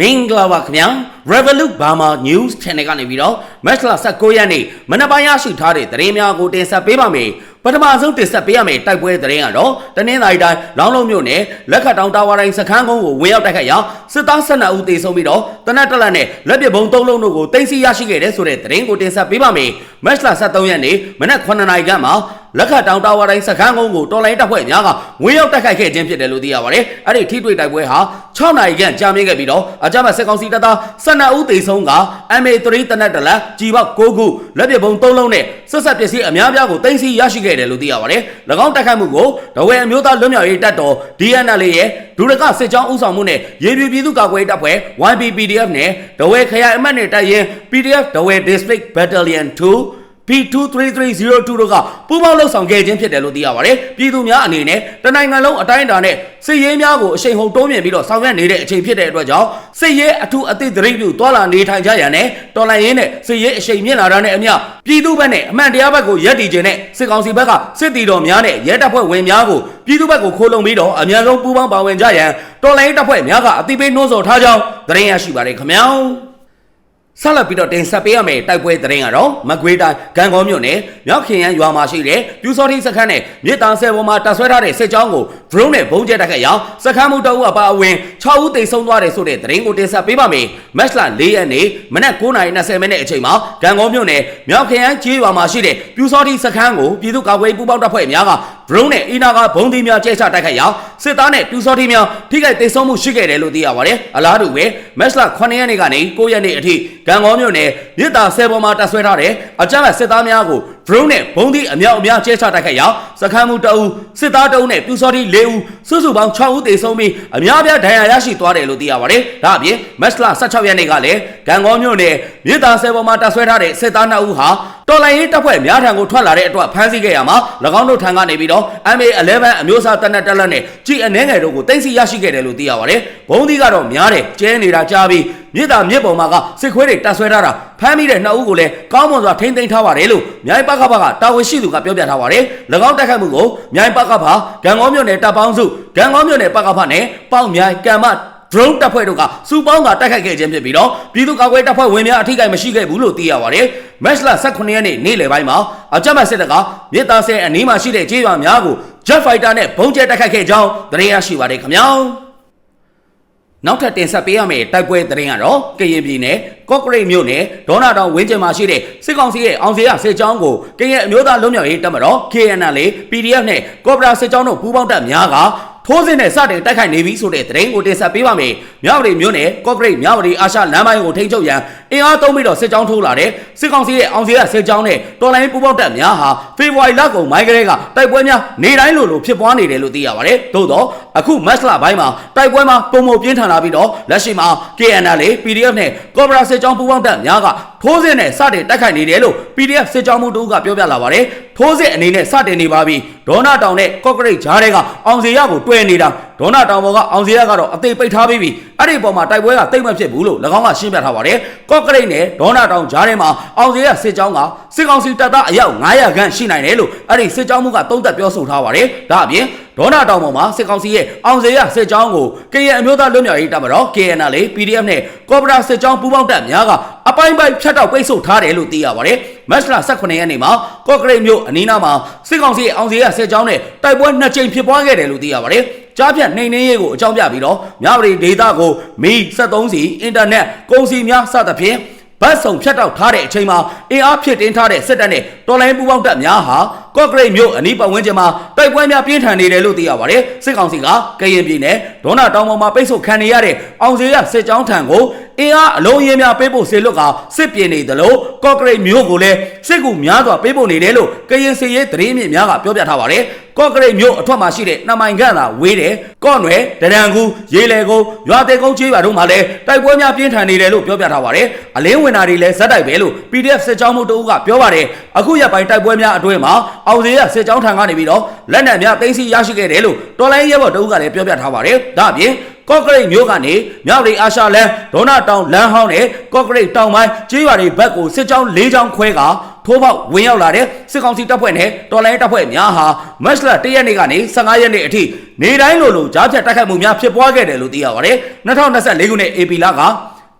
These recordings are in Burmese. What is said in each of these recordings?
မင်္ဂလာပါခင်ဗျာ Revolut Burma News Channel ကနေပြီးတော့ Match လ19ရက်နေ့မနက်ပိုင်းရရှိထားတဲ့သတင်းများကိုတင်ဆက်ပေးပါမယ်ပထမဆုံးတင်ဆက်ပေးရမယ့်တိုက်ပွဲသတင်းကတော့တနင်္လာရီတိုင်းလောင်းလုံးမြို့နယ်လက်ခတ်တောင်တာဝါတိုင်းစခန်းကုန်းကိုဝင်ရောက်တိုက်ခိုက်ရာစစ်သား12ဦးသေဆုံးပြီးတော့တနက်တက်လက်နဲ့လက်ပစ်ဘုံ3လုံးတို့ကိုတင်စီရရှိခဲ့တဲ့ဆိုတဲ့သတင်းကိုတင်ဆက်ပေးပါမယ် Match လ23ရက်နေ့မနက်9နာရီခန့်မှာလက်ခတ်တောင်တာဝါတိုင်းစခန်းကုန်းကိုတော်လိုင်းတပ်ဖွဲ့များကဝင်ရောက်တိုက်ခိုက်ခဲ့ခြင်းဖြစ်တယ်လို့သိရပါတယ်အဲ့ဒီထိတွေ့တိုက်ပွဲဟာ6နာရီခန့်ကြာမြင့်ခဲ့ပြီးတော့အကြမ်းဖက်စစ်ကောင်စီတပ်သား12ဦးသေဆုံးက MA3 တနက်တလက်ကြီးပေါက်6ခုလက်ပစ်ဘုံ3လုံးနဲ့ဆက်ဆက်ပစ္စည်းအများပြားကိုတင်စီရရှိခဲ့တယ်လို့သိရပါတယ်၎င်းတိုက်ခိုက်မှုကိုဒဝဲအမျိုးသားလွတ်မြောက်ရေးတပ်တော် DNL ရဲ့ဒုရကစစ်ကြောင်းဥဆောင်မှုနဲ့ရေပြပြည်သူ့ကာကွယ်ရေးတပ်ဖွဲ့ YPPDF နဲ့ဒဝဲခရိုင်အမှတ်နဲ့တပ်ရင်း PDF ဒဝဲ District Battalion 2 P23302 တို့ကပူးပေါင်းလှုပ်ဆောင်ခဲ့ခြင်းဖြစ်တယ်လို့သိရပါတယ်။ပြည်သူများအနေနဲ့တနိုင်ငံလုံးအတိုင်းအတာနဲ့စစ်ရေးများကိုအရှိန်ဟုန်တိုးမြင့်ပြီးတော့ဆောင်ရွက်နေတဲ့အချိန်ဖြစ်တဲ့အတွက်ကြောင့်စစ်ရေးအထူးအသည့်သတိပြုတွာလာနေထိုင်ကြရန်နဲ့တော်လှန်ရေးနဲ့စစ်ရေးအရှိန်မြင့်လာတာနဲ့အမျှပြည်သူဘက်နဲ့အမှန်တရားဘက်ကိုရပ်တည်ခြင်းနဲ့စစ်ကောင်စီဘက်ကစစ်တီတော်များနဲ့ရဲတပ်ဖွဲ့ဝင်များကိုပြည်သူဘက်ကိုခိုးလုံပြီးတော့အများဆုံးပူးပေါင်းပါဝင်ကြရန်တော်လှန်ရေးတပ်ဖွဲ့များကအသိပေးနှိုးဆော်ထားကြောင်းသတင်းရရှိပါတယ်ခင်ဗျာ။ ဆက်လက်ပြီးတော့တင်ဆက်ပေးရမယ့်တိုက်ပွဲသတင်းကတော့မကွေးတိုင်းဂံကောမြို့နယ်မြောက်ခင်ရန်ရွာမှာရှိတဲ့ပြူစောတိစခန်းနဲ့မြေတံဆယ်ပေါ်မှာတပ်ဆွဲထားတဲ့စစ်ကြောင်းကို drone နဲ့ဘုံကျဲတိုက်ခိုက်ရာစခန်းမှုတအုပ်အပါအဝင်6ဦးသေဆုံးသွားတယ်ဆိုတဲ့သတင်းကိုတင်ဆက်ပေးပါမယ်။ match လ4ရက်နေ့မနက်9:20မိနစ်အချိန်မှာဂံကောမြို့နယ်မြောက်ခင်ရန်ကျေးရွာမှာရှိတဲ့ပြူစောတိစခန်းကိုပြည်သူ့ကာကွယ်ပူးပေါင်းတပ်ဖွဲ့များက drone နဲ့အီနာကဘုံသီးများကျဲချတိုက်ခိုက်ရာစစ်သားနဲ့ပြူစောတိများထိခိုက်သေဆုံးမှုရှိခဲ့တယ်လို့သိရပါတယ်။အလားတူပဲ match လ9ရက်နေ့ကနေ9ရက်နေ့အထိဂံကောမြို့နယ်မြစ်တာဆယ်ပေါ်မှာတပ်ဆွဲထားတဲ့အကြမ်းဖက်စစ်သားများကို drone နဲ့ဘုံသီးအမြောက်အများကျဲချတိုက်ခိုက်ရာစခန်းမှုတအုပ်စစ်သားတအုပ်နဲ့ပြူစောတိ၄ဦးစုစုပေါင်း6ဦးသေဆုံးပြီးအများပြားဒဏ်ရာရရှိသွားတယ်လို့သိရပါတယ်။ဒါအပြင် match လ16ရက်နေ့ကလည်းဂံကောမြို့နယ်မြစ်တာဆယ်ပေါ်မှာတပ်ဆွဲထားတဲ့စစ်သား2ဦးဟာတော်လိုင်းရေးတပ်ဖွဲ့များထံကိုထွက်လာတဲ့အတွက်ဖမ်းဆီးခဲ့ရမှာ၎င်းတို့ထံကနေပြီးတော့ MA11 အမျိုးအစားတပ်နဲ့တက်လက်နဲ့ကြီးအနှဲငယ်တို့ကိုတင်စီရရှိခဲ့တယ်လို့သိရပါတယ်။ဘုံသီးကတော့များတယ်ကျဲနေတာကြားပြီး မြစ်တာမြစ်ပေါ်မှာကစစ်ခွေးတွေတပ်ဆွဲထားတာဖမ်းမိတဲ့နှစ်ဦးကိုလည်းကောင်းမွန်စွာထိန်းသိမ်းထားပါတယ်လို့မြိုင်ပကဖကတာဝန်ရှိသူကပြောပြထားပါတယ်။၎င်းတိုက်ခိုက်မှုကိုမြိုင်ပကဖဂံကောမြို့နယ်တပ်ပေါင်းစုဂံကောမြို့နယ်ပကဖနဲ့ပေါင်မြိုင်ကံမ drone တပ်ဖွဲ့တို့ကစူပေါင်းကတိုက်ခိုက်ခဲ့ခြင်းဖြစ်ပြီးတော့ပြည်သူ့ကာကွယ်တပ်ဖွဲ့ဝင်များအထိကိမရှိခဲ့ဘူးလို့သိရပါတယ်။ match လ18ရက်နေ့နေ့လယ်ပိုင်းမှာအကြမ်းဖက်စစ်တပ်ကမြေတားဆဲအနီးမှာရှိတဲ့ကျေးရွာများကို jet fighter နဲ့ဘုံကျဲတိုက်ခိုက်ခဲ့ကြောင်းသတင်းရရှိပါတယ်ခင်ဗျာ။ နောက်ထပ်တင်ဆက်ပေးရမယ့်တိုက်ပွဲသတင်းကတော့ကရင်ပြည်နယ်ကော့ကရိတ်မြို့နယ်ဒေါနာတောင်ဝင်းကျင်မှာရှိတဲ့စစ်ကောင်စီရဲ့အောင်စရစစ်ကြောင်းကိုကရင်အမျိုးသားလွတ်မြောက်ရေးတပ်မတော် KNL PDF နဲ့ကော့ဘရာစစ်ကြောင်းတို့ပူးပေါင်းတပ်များက ထိုးစင်းနဲ့စတင်တိုက်ခိုက်နေပြီဆိုတဲ့သတင်းကိုတင်ဆက်ပေးပါမယ်။မြောက်ရီမြို့နယ်ကော့ကရိတ်မြောက်ရီအာရှလမ်းပိုင်းကိုထိန်းချုပ်ရန်အင်အားသုံးပြီးတော့စစ်ကြောင်းထိုးလာတဲ့စစ်ကောင်စီရဲ့အောင်စရစစ်ကြောင်းနဲ့တော်လိုင်းပူးပေါင်းတပ်များဟာဖေဖော်ဝါရီလကုန်မိုင်းကလေးကတိုက်ပွဲများနေတိုင်းလိုလိုဖြစ်ပွားနေတယ်လို့သိရပါတယ်။သို့တော့အခုမတ်လပိုင်းမှာတိုက်ပွဲမှာပုံမပြင်းထန်လာပြီးတော့လက်ရှိမှာ KNL PDF နဲ့ကော့ဘရာစစ်ကြောင်းပူးပေါင်းတပ်များကထိုးစင်းနဲ့စတင်တိုက်ခိုက်နေတယ်လို့ PDF စစ်ကြောင်းမှုတို့ကပြောပြလာပါတယ်။ ထိုးစင်းအနေနဲ့စတင်နေပါပြီ။ဒေါနာတောင်နဲ့ကော့ကရိတ်ဂျားတွေကအောင်စီရကိုတွဲနေတာဒေါနာတောင်ပေါ်ကအောင်စီရကတော့အသေးပိတ်ထားပြီးပြီ။အဲ့ဒီပေါ်မှာတိုက်ပွဲကတိတ်မဖြစ်ဘူးလို့၎င်းကရှင်းပြထားပါတယ်။ကော့ကရိတ်နဲ့ဒေါနာတောင်ဂျားထဲမှာအောင်စီရစစ်ကြောင်းကစစ်ကောင်စီတပ်သားအယောက်900ခန့်ရှိနိုင်တယ်လို့အဲ့ဒီစစ်ကြောင်းမှုကသုံးသပ်ပြောဆိုထားပါတယ်။ဒါအပြင် ဒေါနာတောင်ပေါ်မှာစစ်ကောင်စီရဲ့အောင်စေရစစ်ကြောင်းကိုကရင်အမျိုးသားလွတ်မြောက်ရေးတပ်မတော် KNL PDF နဲ့ကော့ဘရာစစ်ကြောင်းပူးပေါင်းတပ်များကအပိုင်းပိုင်းဖြတ်တောက်ပိတ်ဆို့ထားတယ်လို့သိရပါတယ်။မတ်လ18ရက်နေ့မှာကော့ကရိတ်မြို့အနီးနားမှာစစ်ကောင်စီရဲ့အောင်စေရစစ်ကြောင်းနဲ့တိုက်ပွဲနှစ်ကြိမ်ဖြစ်ပွားခဲ့တယ်လို့သိရပါတယ်။ကြားဖြတ်နှိမ်နှင်းရေးကိုအကြောင်းပြပြီးတော့မြဝတီဒေသကိုမီး73စီအင်တာနက်ကုန်စည်များစသဖြင့်ဗတ်စုံဖြတ်တောက်ထားတဲ့အချိန်မှာအင်အားဖြစ်တင်းထားတဲ့စစ်တပ်နဲ့တော်လိုင်းပူပေါင်းတပ်များဟာကော့ဂရိတ်မြို့အနီးပတ်ဝန်းကျင်မှာတိုက်ပွဲများပြင်းထန်နေတယ်လို့သိရပါတယ်စစ်ကောင်စီကကရင်ပြည်နယ်ဒေါနာတောင်ပေါ်မှာပိတ်ဆို့ခံနေရတဲ့အောင်စေရစစ်ကြောင်းထံကိုအင်အားအလုံးရင်းများပေးဖို့ဆေလွတ်ကစစ်ပြေနေသလိုကော့ဂရိတ်မြို့ကိုလည်းစစ်ကူများစွာပေးဖို့နေတယ်လို့ကရင်စစ်ရေးသတင်းမြစ်များကပြောပြထားပါတယ်ကော့ကရိတ်မြို့အထွတ်မှာရှိတဲ့နှမိုင်ခန့်သာဝေးတယ်ကော့နွယ်တရန်ကူရေလေကုန်းရွာသေးကုန်းချေးပါတို့မှာလည်းတိုက်ပွဲများပြင်းထန်နေတယ်လို့ပြောပြထားပါတယ်အလင်းဝင်တာတွေလည်းဇက်တိုက်ပဲလို့ PDF စစ်ကြောင်းမှုတို့ကပြောပါတယ်အခုရက်ပိုင်းတိုက်ပွဲများအတွင်းမှာအောင်စေရစစ်ကြောင်းထံကနေပြီးတော့လက်နက်များသိမ်းဆည်းရရှိခဲ့တယ်လို့တော်လိုင်းရဲဘော်တို့ကလည်းပြောပြထားပါတယ်ဒါအပြင်ကော့ကရိတ်မြို့ကနေမြောက်ရီအာရှလန်ဒေါနာတောင်လမ်းဟောင်းနဲ့ကော့ကရိတ်တောင်ပိုင်းကျေးရွာတွေဘက်ကိုစစ်ကြောင်း၄ကြောင်းခွဲကထိုးပေါက်ဝင်ရောက်လာတဲ့စစ်ကောင်စီတပ်ဖွဲ့နဲ့တော်လိုင်းတပ်ဖွဲ့များဟာမတ်လ1ရက်နေ့ကနေ15ရက်နေ့အထိနေတိုင်းလိုလိုကြားဖြတ်တိုက်ခိုက်မှုများဖြစ်ပွားခဲ့တယ်လို့သိရပါတယ်2024ခုနှစ် AP လက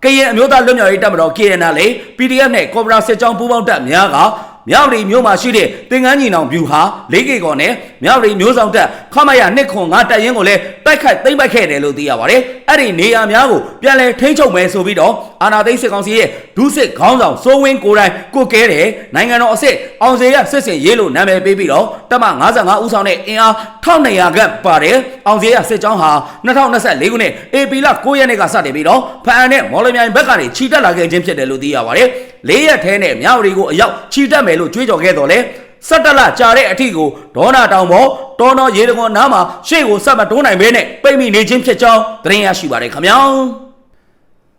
ကရင်အမျိုးသားလွတ်မြောက်ရေးတပ်မတော် KNL PDF နဲ့ကော်ပိုရာစစ်ကြောင်းပူးပေါင်းတပ်များက မြောက်ရီမြို့မှာရှိတဲ့တင်ကန်းညီနောင်ဗျူဟာ၄ကီကော်နဲ့မြောက်ရီမျိုးဆောင်တပ်ခမရနှစ်ခွန်ငါတပ်ရင်းကိုလည်းတိုက်ခိုက်သိမ်းပိုက်ခဲ့တယ်လို့သိရပါတယ်။အဲ့ဒီနေရာများကိုပြန်လည်ထိန်းချုပ်မယ်ဆိုပြီးတော့အာနာသိန်းစစ်ကောင်စီရဲ့ဒုစစ်ခေါင်းဆောင်စိုးဝင်းကိုယ်တိုင်ကိုကဲတယ်နိုင်ငံတော်အစ်စ်အောင်စေရစစ်စင်ရေးလို့နာမည်ပေးပြီးတော့တပ်မ55ဦးဆောင်တဲ့အင်အား1200ခန့်ပါတယ်အောင်စေရစစ်ကြောင်းဟာ2024ခုနှစ်ဧပြီလ9ရက်နေ့ကစတင်ပြီးတော့ဖအံနဲ့မော်လမြိုင်ဘက်ကနေခြိတက်လာခဲ့ခြင်းဖြစ်တယ်လို့သိရပါတယ်။လေးရက်ထဲနဲ့မြောက်ရီကိုအရောက်ခြိတက်မယ်လို့ကြွေးကြော်ခဲ့တော်လဲစက်တလကြာတဲ့အထီကိုဒေါနာတောင်ပေါ်တော်တော်ရေတကွန်နားမှာရှေ့ကိုဆက်မတွန်းနိုင်ဘဲနဲ့ပိတ်မိနေခြင်းဖြစ်ကြောင်းသတင်းရရှိပါတယ်ခင်ဗျာ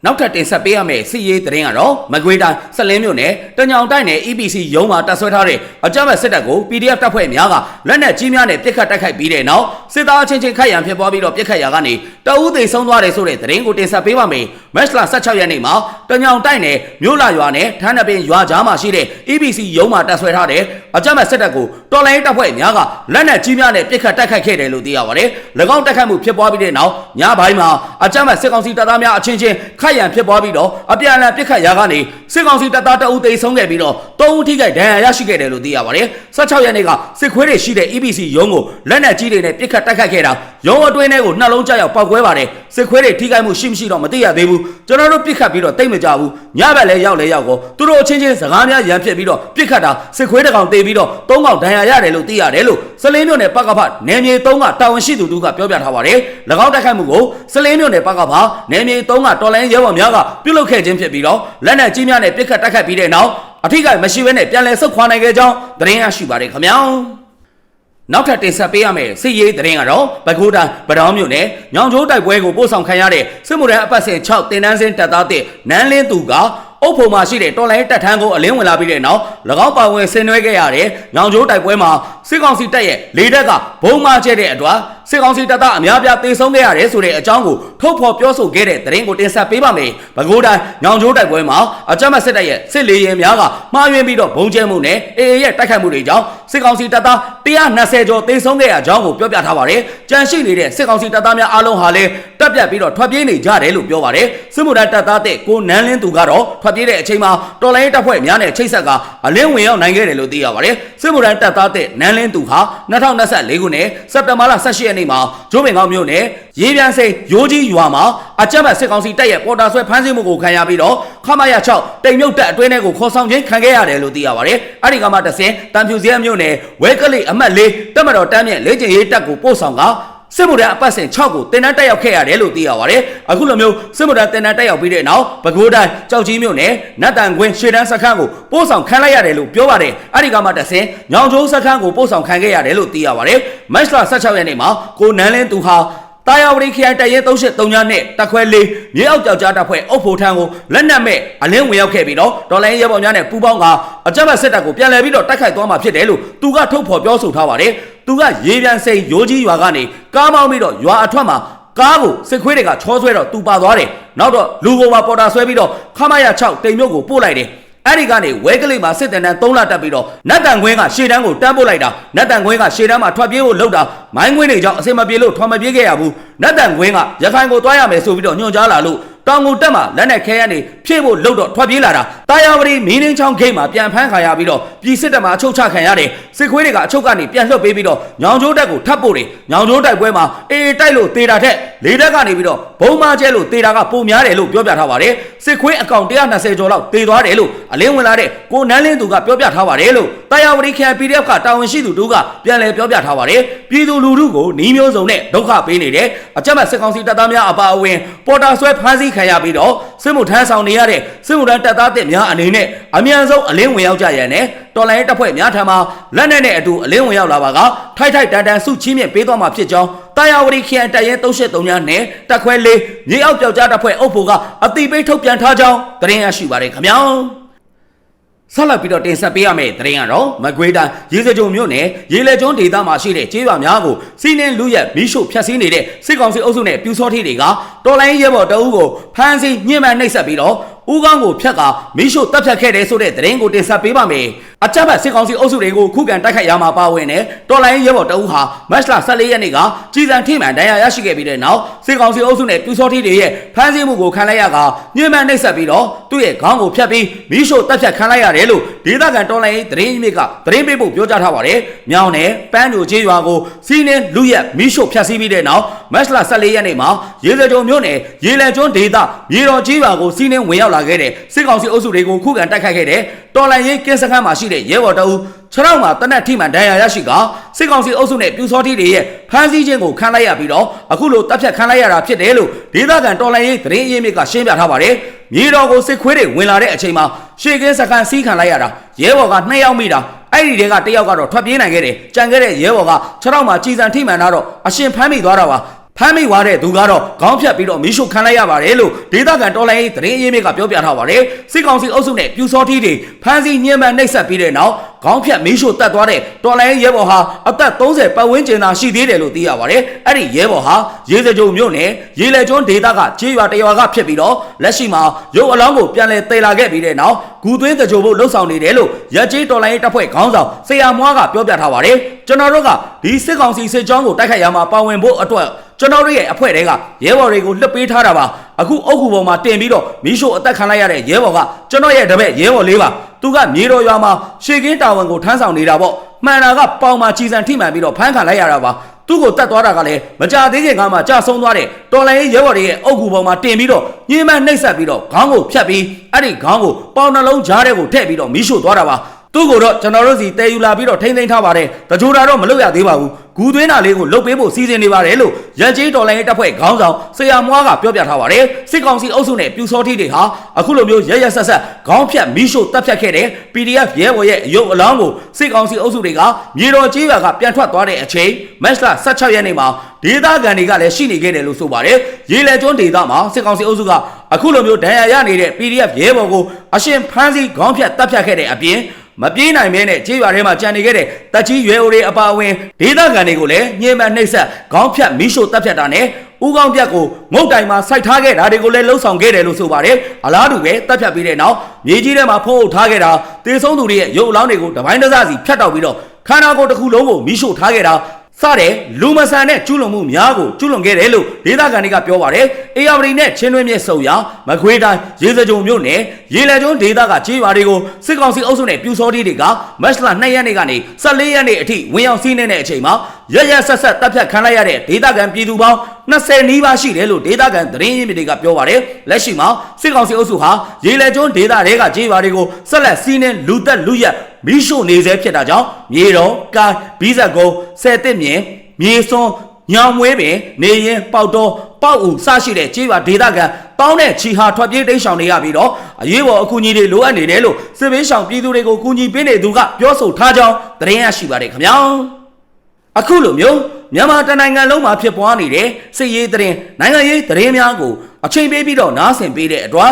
နောက်ထပ်တင်ဆက်ပေးရမယ့်စီရေးသတင်းကတော့မကွေးတိုင်းဆက်လင်းမြို့နယ်တညောင်တိုက်နယ် EPC ရုံးမှာတပ်ဆွဲထားတဲ့အကြမ်းဖက်စစ်တပ်ကို PDF တပ်ဖွဲ့များကလက်နက်ကြီးများနဲ့ပစ်ခတ်တိုက်ခိုက်ပြီးတဲ့နောက်စစ်သားချင်းချင်းခိုက်ရန်ဖြစ်ပွားပြီးတော့ပစ်ခတ်ရာကနေတအူးသေးဆုံးသွားတယ်ဆိုတဲ့သတင်းကိုတင်ဆက်ပေးပါမယ်။မတ်လ16ရက်နေ့မှာတညောင်တိုက်နယ်မြို့လာရွာနဲ့ထန်းနပင်ရွာကြားမှာရှိတဲ့ EPC ရုံးမှာတပ်ဆွဲထားတဲ့အကြမ်းဖက်စစ်တပ်ကိုတော်လိုင်းတပ်ဖွဲ့များကလက်နက်ကြီးများနဲ့ပစ်ခတ်တိုက်ခိုက်ခဲ့တယ်လို့သိရပါတယ်။၎င်းတိုက်ခိုက်မှုဖြစ်ပွားပြီးတဲ့နောက်ညပိုင်းမှာအကြမ်းဖက်စစ်ကောင်စီတပ်သားများအချင်းချင်းခိုက်ရန်ဖြစ်ပွားပြီးတော့အပြန်အလှန်ပစ်ခတ်ရာကနေစစ်ကောင်စီတပ်သားတအုပ်သိမ်းဆုံးခဲ့ပြီးတော့၃ဦးထိခိုက်ဒဏ်ရာရရှိခဲ့တယ်လို့သိရပါတယ်။16ရက်နေ့ကစစ်ခွေးတွေရှိတဲ့ EPC ရုံးကိုလက်နက်ကြီးတွေနဲ့ပစ်ခတ်တိုက်ခိုက်ခဲ့တာရုံးအတွင်းထဲကိုနှလုံးကျရောက်ပောက်ကွဲပါတယ်။စစ်ခွေးတွေထိခိုက်မှုရှိမရှိတော့မသိရသေးဘူး။ကျွန်တော်တို့ပစ်ခတ်ပြီးတော့တိတ်မကြဘူး။ညဘက်လည်းရောက်လဲရောက်ကောသူတို့အချင်းချင်းစကားများရန်ဖြစ်ပြီးတော့ပစ်ခတ်တာစစ်ခွေးတစ်ကောင်တေးပြီးတော့၃ကောင်ဒဏ်ရာရတယ်လို့သိရတယ်လို့စလင်းမြို့နယ်ပကဖနယ်မြေ၃ကတာဝန်ရှိသူတို့ကပြောပြထားပါတယ်။၎င်းတိုက်ခိုက်မှုကိုစလင်းမြို့နယ်ပကဖနယ်မြေ၃ကတော်လိုင်းရဲဘော်များကပြုလုပ်ခဲ့ခြင်းဖြစ်ပြီးတော့လက်နက်ကြီးများနဲ့ပစ်ခတ်တိုက်ခိုက်ပြီးတဲ့နောက်အထိကိမရှိဘဲနဲ့ပြန်လည်ဆုတ်ခွာနိုင်ခဲ့ကြောင်းသတင်းရရှိပါတယ်ခင်ဗျာ။ နောက်ထပ်တင်ဆက်ပေးရမယ့်စစ်ရေးသတင်းကတော့ပဲခူးတိုင်းဗဒေါင်းမြို့နယ်ညောင်ကျိုးတိုက်ပွဲကိုပို့ဆောင်ခံရတဲ့စစ်မှုထမ်းအပတ်စဉ်6တင်တန်းစင်းတပ်သားတဲ့နန်းလင်းသူကအုပ်ဖို့မှာရှိတဲ့တော်လိုင်းတပ်ထမ်းကိုအလင်းဝင်လာပြီးတဲ့နောက်၎င်းပါဝင်ဆင်နွှဲခဲ့ရတဲ့ညောင်ကျိုးတိုက်ပွဲမှာ စစ်ကောင်စီတပ်ရဲ့လေတပ်ကဘုံမာကျဲတဲ့အတွက်စစ်ကောင်စီတပ်သားအများပြားတေဆုံးခဲ့ရတယ်ဆိုတဲ့အကြောင်းကိုထုတ်ဖော်ပြောဆိုခဲ့တဲ့သတင်းကိုတင်ဆက်ပေးပါမယ်။ပဲခူးတိုင်းညောင်ကျိုးတိုက်ပွဲမှာအကြမ်းဖက်စစ်တပ်ရဲ့စစ်လေရင်များကမှားယွင်းပြီးတော့ဘုံကျဲမှုနဲ့အေအေရဲ့တိုက်ခိုက်မှုတွေကြောင့်စစ်ကောင်စီတပ်သား120ကျော်တေဆုံးခဲ့ရကြောင်းကိုပြောပြထားပါတယ်။ကြန့်ရှိနေတဲ့စစ်ကောင်စီတပ်သားများအားလုံးဟာလည်းတပ်ပြတ်ပြီးတော့ထွက်ပြေးနေကြတယ်လို့ပြောပါတယ်။စစ်မှုထမ်းတပ်သားတဲ့ကိုနန်းလင်းသူကတော့ထွက်ပြေးတဲ့အချိန်မှာတော်လိုင်းတပ်ဖွဲ့များနဲ့ချိတ်ဆက်က အလင်းဝင်ရောက်နိုင်ခဲ့တယ်လို့သိရပါတယ်။စစ်မှုထမ်းတပ်သားတဲ့နန်းလင်းသူဟာ2024ခုနှစ်စက်တင်ဘာလ18ရက်နေ့မှာဂျိုးပင်ကောင်းမြို့နယ်ရေးပြန်စိန်ရိုးကြီးရွာမှာအကြမ်းဖက်စစ်ကောင်စီတပ်ရဲ့ပေါ်တာဆွဲဖမ်းဆီးမှုကိုခံရပြီးတော့ခမရ6တိမ်မြုပ်တပ်အတွင်းထဲကိုခေါ်ဆောင်ခြင်းခံခဲ့ရတယ်လို့သိရပါတယ်။အဲ့ဒီကမှတဆင်တန်ဖြူစရဲမြို့နယ်ဝဲကလေးအမှတ်၄တက်မတော်တမ်းမြင့်လေ့ကျင့်ရေးတပ်ကိုပို့ဆောင်က စစ်မှုထမ်းအပတ်စဉ်6ကိုတင်တန်းတက်ရောက်ခဲ့ရတယ်လို့သိရပါတယ်။အခုလိုမျိုးစစ်မှုထမ်းတင်တန်းတက်ရောက်ပြီးတဲ့နောက်ပဲခူးတိုင်းကြောက်ကြီးမြို့နယ်နတ်တန်ကွင်းရှေ့တန်းစခန်းကိုပို့ဆောင်ခံလိုက်ရတယ်လို့ပြောပါတယ်။အဲဒီကမှတဆင်ညောင်ကျိုးစခန်းကိုပို့ဆောင်ခံခဲ့ရတယ်လို့သိရပါတယ်။မတ်လ16ရက်နေ့မှာကိုနန်းလင်းသူဟာ တာယာဝတီခရိုင်တရဲ33ညနဲ့တက်ခွဲလေးမြေအောက်ကြောက်ကြားတပ်ဖွဲ့အုပ်ဖို့ထန်းကိုလက်နက်မဲ့အလင်းဝင်ရောက်ခဲ့ပြီးတော့ဒေါ်လာရဲဘော်များနဲ့ပူးပေါင်းကအကြမ်းဖက်စစ်တပ်ကိုပြန်လည်ပြီးတော့တိုက်ခိုက်သွားမှာဖြစ်တယ်လို့သူကထုတ်ဖော်ပြောဆိုထားပါတယ်သူကရေပြန်စိန်ရိုးကြီးရွာကနေကားမောင်းပြီးတော့ရွာအထွက်မှာကားကိုစစ်ခွေးတွေကချောဆွဲတော့သူပါသွားတယ်နောက်တော့လူကိုပါပေါ်တာဆွဲပြီးတော့ခမရ6တိမ်မြုပ်ကိုပို့လိုက်တယ် အဲ့ဒီကနေဝဲကလေးမှာစစ်တန်တန်း3လတက်ပြီးတော့နတ်တန်ခွင်းကရှေ့တန်းကိုတန်းပို့လိုက်တာနတ်တန်ခွင်းကရှေ့တန်းမှာထွက်ပြေးဖို့လှုပ်တာမိုင်းခွင်းတွေကြောင့်အစင်မပြေလို့ထွက်မပြေးခဲ့ရဘူးနတ်တန်ခွင်းကရခိုင်ကိုတွားရမယ်ဆိုပြီးတော့ညွှန်ကြားလာလို့ တောင်ကိုတက်မှာလက်နဲ့ခဲရနေဖြည့်ဖို့လှုပ်တော့ထွက်ပြေးလာတာတာယာဝတီမင်းင်းချောင်းဂိတ်မှာပြန်ဖမ်းခါရပြီးတော့ပြည်စစ်တပ်မှာအချုပ်ချခံရတယ်စစ်ခွေးတွေကအချုပ်ကနေပြန်လွှတ်ပေးပြီးတော့ညောင်ကျိုးတက်ကိုထပ်ပို့တယ်ညောင်ကျိုးတိုက်ပွဲမှာအေးတိုက်လို့တေတာထက်လေတက်ကနေပြီးတော့ဘုံမကျဲလို့တေတာကပုံများတယ်လို့ပြောပြထားပါတယ်စစ်ခွေးအကောင့်120ကျော်လောက်တေသွားတယ်လို့အလင်းဝင်လာတဲ့ကိုနန်းလင်းသူကပြောပြထားပါတယ်လို့တာယာဝတီခရိုင် PDF ကတာဝန်ရှိသူတို့ကပြန်လည်ပြောပြထားပါတယ်ပြည်သူလူထုကိုနှီးမျိုးစုံနဲ့ဒုက္ခပေးနေတယ်အကြမ်းဖက်စစ်ကောင်စီတပ်သားများအပါအဝင်ပေါ်တာဆွဲဖမ်းဆီးခံရပြီးတော့စစ်မှုထမ်းဆောင်နေရတဲ့စစ်မှုထမ်းတပ်သားတွေများအနေနဲ့အမြန်ဆုံးအလင်းဝင်ရောက်ကြရန်နဲ့တော်လိုင်းတပ်ဖွဲ့များထံမှလက်နက်နဲ့အတူအလင်းဝင်ရောက်လာပါကထိုက်ထိုက်တန်တန်စုချင်းမြင့်ပေးသွားမှာဖြစ်ကြောင်းတာယာဝတီခရိုင်တပ်ရဲ373ညနဲ့တပ်ခွဲလေးမြေအောက်ပြောက်ကြားတပ်ဖွဲ့အုပ်ဖို့ကအတိပိတ်ထုတ်ပြန်ထားကြောင်းသတင်းရရှိပါရခင်ဗျာ ဆက်လက်ပြီးတော့တင်ဆက်ပေးရမယ့်သတင်းကတော့မကွေးတိုင်းရေစကြုံမြို့နယ်ရေလက်ကျွန်းဒေသမှာရှိတဲ့ကျေးရွာများကိုစီးနှင်းလူရက်မီးရှို့ဖျက်ဆီးနေတဲ့စစ်ကောင်စီအုပ်စုနဲ့ပြူစောထီတွေကတော်လိုင်းရဲဘော်တအုပ်ကိုဖမ်းဆီးညှဉ်းပန်းနှိပ်စက်ပြီးတော့ ဦးကောင်းကိုဖျက်ကမိရှုတပ်ဖြတ်ခဲ့တယ်ဆိုတဲ့သတင်းကိုတင်ဆက်ပေးပါမယ်။အကြမ်းဖက်စစ်ကောင်စီအုပ်စုတွေကိုခုခံတိုက်ခိုက်ရမှာပါဝင်တဲ့တော်လိုင်းရဲဘော်တအုပ်ဟာမတ်လ14ရက်နေ့ကကြီးစံထိမှန်ဒဏ်ရာရရှိခဲ့ပြီးတဲ့နောက်စစ်ကောင်စီအုပ်စုနဲ့ပြူစောတိတွေရဲ့ဖမ်းဆီးမှုကိုခံလိုက်ရကညှဉ်းပန်းနှိပ်စက်ပြီးတော့သူ့ရဲ့ခေါင်းကိုဖျက်ပြီးမိရှုတပ်ဖြတ်ခံလိုက်ရတယ်လို့ဒေသခံတော်လိုင်းသတင်းရင်းမြစ်ကသတင်းပေးဖို့ပြောကြားထားပါတယ်။မြောင်းနယ်ပန်းညိုကျေးရွာကိုစီးနှင်းလူရက်မိရှုဖျက်ဆီးပြီးတဲ့နောက်မတ်လ14ရက်နေ့မှာရေစကြုံမြို့နယ်ရေလယ်ကျွန်းဒေသမြေတော်ကျေးရွာကိုစီးနှင်းဝင်ရောက်လာခဲ့တဲ့စစ်ကောင်စီအုပ်စုတွေကိုခုခံတိုက်ခိုက်ခဲ့တဲ့တော်လိုင်းရေးကင်းစခန်းမှာရှိတဲ့ရဲဘော်တအုပ်ခြေထောက်မှာတနက်ထိမှန်ဒဏ်ရာရရှိကစစ်ကောင်စီအုပ်စုနဲ့ပြူစောတိတွေရဲ့ဖမ်းဆီးခြင်းကိုခံလိုက်ရပြီးတော့အခုလိုတပ်ဖြတ်ခံလိုက်ရတာဖြစ်တယ်လို့ဒေသခံတော်လိုင်းရေးသတင်းအရင်းမြစ်ကရှင်းပြထားပါတယ်။မြေတော်ကိုစစ်ခွေးတွေဝင်လာတဲ့အချိန်မှာရှေကင်းစခန်းစီးခံလိုက်ရတာရဲဘော်ကနှစ်ယောက်မိတာအဲ့ဒီတွေကတယောက်ကတော့ထွက်ပြေးနိုင်ခဲ့တယ်။ကြံခဲ့တဲ့ရဲဘော်ကခြေထောက်မှာကြီးစံထိမှန်တာတော့အရှင်ဖမ်းမိသွားတာပါ။ ဖမ်းမိသွားတဲ့သူကတော့ခေါင်းဖြတ်ပြီးတော့မီးရှို့ခံလိုက်ရပါတယ်လို့ဒေသခံတော်လိုင်းရေးသတင်းအရင်းမြစ်ကပြောပြထားပါတယ်စစ်ကောင်စီအုပ်စုနဲ့ပြူစောထီးတွေဖမ်းဆီးညှဉ်းပန်းနှိပ်စက်ပြီးတဲ့နောက်ခေါင်းဖြတ်မီးရှို့တက်သွားတဲ့တော်လိုင်းရေးရဲဘော်ဟာအသက်30ပတ်ဝန်းကျင်သာရှိသေးတယ်လို့သိရပါတယ်အဲ့ဒီရဲဘော်ဟာရေစကြုံမြို့နယ်ရေလက်ကျွန်းဒေသကကျေးရွာတရွာကဖြစ်ပြီးတော့လက်ရှိမှာရုပ်အလောင်းကိုပြန်လည်တည်လာခဲ့ပြီးတဲ့နောက်ဂူသွင်းတကြိုဖို့လှုပ်ဆောင်နေတယ်လို့ရကြေးတော်လိုင်းရေးတပ်ဖွဲ့ခေါင်းဆောင်ဆရာမွားကပြောပြထားပါတယ်ကျွန်တော်တို့ကဒီစစ်ကောင်စီစစ်ကြောင်းကိုတိုက်ခိုက်ရမှာပါဝင်ဖို့အတွက်ကျွန်တော်တို့ရဲ့အဖွဲ့တွေကရဲဘော်တွေကိုလှုပ်ပေးထားတာပါ အခုအုတ်ကူပေါ်မှာတင်ပြီးတော့မီးရှို့အသက်ခံလိုက်ရတဲ့ရဲဘော်ကကျွန်တော်ရဲ့တပည့်ရဲဘော်လေးပါသူကမြေတော်ရွာမှာရှေကင်းတာဝန်ကိုထမ်းဆောင်နေတာပေါ့မှန်တာကပေါင်မှာကြီးစံထိမှန်ပြီးတော့ဖမ်းခံလိုက်ရတာပါသူ့ကိုတတ်သွားတာကလည်းမကြသေးခင်ကမှကြာဆုံးသွားတဲ့တော်လိုင်းရဲဘော်တွေရဲ့အုတ်ကူပေါ်မှာတင်ပြီးတော့ညှဉ်းပန်းနှိပ်စက်ပြီးတော့ခေါင်းကိုဖြတ်ပြီးအဲ့ဒီခေါင်းကိုပေါင်နှလုံးကြားထဲကိုထည့်ပြီးတော့မီးရှို့သွားတာပါသူ့ကိုတော့ကျွန်တော်တို့စီတည်ယူလာပြီးတော့ထိမ့်သိမ်းထားပါတယ်တကြိုတာတော့မလုပ်ရသေးပါဘူး ဂူသွင်းတာလေးကိုလုတ်ပေးဖို့စီစဉ်နေပါတယ်လို့ရန်ကြီးတော်လိုင်းရေးတပ်ဖွဲ့ခေါင်းဆောင်ဆရာမွားကပြောပြထားပါတယ်စစ်ကောင်စီအုပ်စုနဲ့ပြူစောတိတွေဟာအခုလိုမျိုးရရဆက်ဆက်ခေါင်းဖြတ်မီးရှို့တပ်ဖြတ်ခဲ့တဲ့ PDF ရဲဘော်ရဲ့အယုတ်အလောင်းကိုစစ်ကောင်စီအုပ်စုတွေကမြေတော်ကြီးရွာကပြန်ထွက်သွားတဲ့အချိန်မတ်လ16ရက်နေ့မှာဒေသခံတွေကလည်းရှိနေခဲ့တယ်လို့ဆိုပါတယ်ရေလက်ကျွန်းဒေသမှာစစ်ကောင်စီအုပ်စုကအခုလိုမျိုးဒဏ်ရာရနေတဲ့ PDF ရဲဘော်ကိုအရှင်ဖမ်းဆီးခေါင်းဖြတ်တပ်ဖြတ်ခဲ့တဲ့အပြင် မပြေးနိုင်မဲနဲ့ကြေးရွာထဲမှာကြံနေခဲ့တဲ့တက်ကြီးရွယ်အိုတွေအပါအဝင်ဒေသခံတွေကိုလည်းညှဉ်းပန်းနှိပ်စက်ခေါင်းဖြတ်မီးရှို့တပ်ဖြတ်တာနဲ့ဥကောင်းပြက်ကိုငုတ်တိုင်မှာစိုက်ထားခဲ့တာတွေကိုလည်းလှုပ်ဆောင်ခဲ့တယ်လို့ဆိုပါတယ်အလားတူပဲတပ်ဖြတ်ပြီးတဲ့နောက်မြေကြီးထဲမှာဖုံးအုပ်ထားခဲ့တာတေဆုံးသူတွေရဲ့ရုပ်အလောင်းတွေကိုတပိုင်းတစစီဖြတ်တောက်ပြီးတော့ခန္ဓာကိုယ်တစ်ခုလုံးကိုမီးရှို့ထားခဲ့တာ စတဲ့လူမဆန်တဲ့ကျူးလွန်မှုများကိုကျူးလွန်ခဲ့တယ်လို့ဒေသခံတွေကပြောပါတယ်။အေယာဝတီနဲ့ချင်းတွင်းမြစ်ဆုံရမခွေးတိုင်းရေစကြုံမြို့နယ်ရေလက်ကျွန်းဒေသကခြေရွာတွေကိုစစ်ကောင်စီအုပ်စုနဲ့ပြူစောတီတွေကမတ်လ2ရက်နေ့ကနေ14ရက်နေ့အထိဝင်ရောက်စီးနှင်းတဲ့အချိန်မှာရရဆက်ဆက်တပ်ဖြတ်ခံလိုက်ရတဲ့ဒေသခံပြည်သူပေါင်း20နီးပါးရှိတယ်လို့ဒေသခံသတင်းရင်းမြစ်တွေကပြောပါတယ်။လက်ရှိမှာစစ်ကောင်စီအုပ်စုဟာရေလက်ကျွန်းဒေသတွေကခြေရွာတွေကိုဆက်လက်စီးနှင်းလူသက်လူရက် မီးရှို့နေစေဖြစ်တာကြောင့်မြေတော်ကာဘီဇက်ကုန်းဆယ်တစ်မြင်မြေစွန်းညောင်မွေးပင်နေရင်ပေါက်တော်ပေါက်ဦးစရှိတဲ့ကြေးရွာဒေသခံတောင်းတဲ့ချီဟာထွက်ပြေးတိမ်းရှောင်နေရပြီးတော့အရေးပေါ်အကူအညီတွေလိုအပ်နေတယ်လို့စစ်ဘေးရှောင်ပြည်သူတွေကိုကူညီပေးနေသူကပြောဆိုထားကြောင်းသတင်းရရှိပါတယ်ခင်ဗျာအခုလိုမျိုးမြန်မာတနိုင်ငံလုံးမှာဖြစ်ပွားနေတဲ့စစ်ရေးသတင်းနိုင်ငံရေးသတင်းများကိုအချိန်ပေးပြီးတော့နားဆင်ပေးတဲ့အတွက်